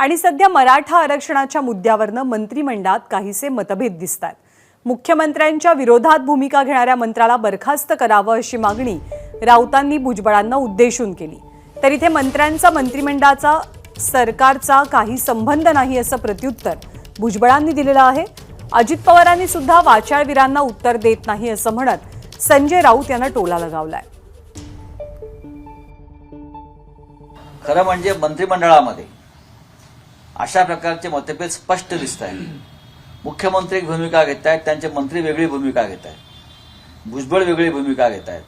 आणि सध्या मराठा आरक्षणाच्या मुद्द्यावरनं मंत्रिमंडळात काहीसे मतभेद दिसत आहेत मुख्यमंत्र्यांच्या विरोधात भूमिका घेणाऱ्या मंत्र्याला बरखास्त करावं अशी मागणी राऊतांनी भुजबळांना उद्देशून केली. तर इथे मंत्र्यांचा मंत्रिमंडळाचा सरकारचा काही संबंध नाही असं प्रत्युत्तर भुजबळांनी दिलेलं आहे. अजित पवारांनी सुद्धा वाचाळवीरांना उत्तर देत नाही असं म्हणत संजय राऊत यांना टोला लगावलाय. खरं म्हणजे मंत्रिमंडळामध्ये अशा प्रकारचे मतभेद स्पष्ट दिसत आहेत. मुख्यमंत्री एक भूमिका घेत आहेत त्यांचे मंत्री वेगळी भूमिका घेत आहेत. भुजबळ वेगळी भूमिका घेत आहेत.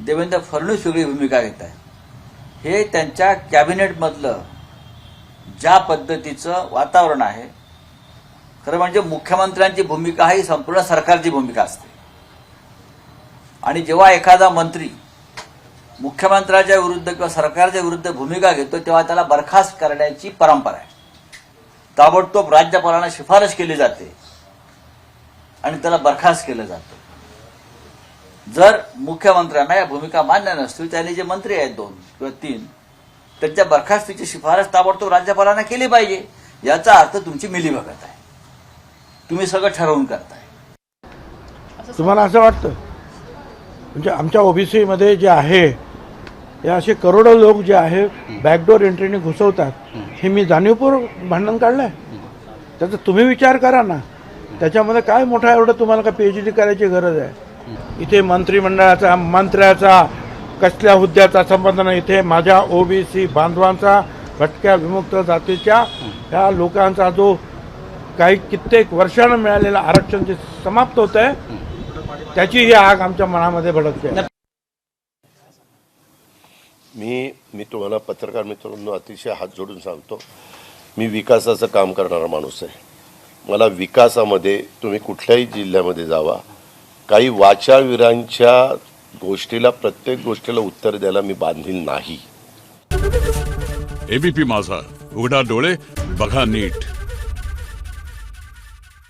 देवेंद्र फडणवीस वेगळी भूमिका घेत आहेत. हे त्यांच्या कॅबिनेटमधलं ज्या पद्धतीचं वातावरण आहे खरं म्हणजे मुख्यमंत्र्यांची भूमिका ही संपूर्ण सरकारची भूमिका असते. आणि जेव्हा एखादा मंत्री मुख्यमंत्र्याच्या विरुद्ध किंवा सरकारच्या विरुद्ध भूमिका घेतो तेव्हा त्याला बरखास्त करण्याची परंपरा आहे. ताबडतोब राज्यपालांना शिफारस केली जाते आणि त्याला बरखास्त केलं जातं. जर मुख्यमंत्र्यांना या भूमिका मान्य नसतील त्यांनी जे मंत्री आहेत दोन किंवा तीन त्यांच्या बरखास्तीची शिफारस ताबडतोब राज्यपालांना केली पाहिजे. याचा अर्थ तुमची मिलीभगत आहे. तुम्ही सगळं ठरवून करताय. तुम्हाला असं वाटतं? म्हणजे आमच्या ओबीसीमध्ये जे आहे हे असे करोडो लोक जे आहे बॅकडोर एंट्रीने घुसवतात. हे मी जाणीवपूर्वक भांडण काढलंय. त्याचा तुम्ही विचार करा ना. त्याच्यामध्ये काय मोठा एवढं तुम्हाला का पी एच डी करायची गरज आहे? इथे मंत्रिमंडळाचा मंत्र्याचा कसल्या हुद्द्याचा संबंध नाही. इथे माझ्या ओबीसी बांधवांचा भटक्या विमुक्त जातीच्या ह्या लोकांचा जो काही कित्येक वर्षानं मिळालेलं आरक्षण जे समाप्त होत आहे त्याची ही आग आमच्या मनामध्ये भडकते. मी मी तुम्हाला पत्रकार मित्रांनो अतिशय हात जोडून सांगतो मी विकासाचं काम करणारा माणूस आहे. मला विकासामध्ये तुम्ही कुठल्याही जिल्ह्यामध्ये जावा काही वाचावीरांच्या गोष्टीला प्रत्येक गोष्टीला उत्तर द्यायला मी बांधील नाही. एबीपी माझा. उघडा डोळे बघा नीट.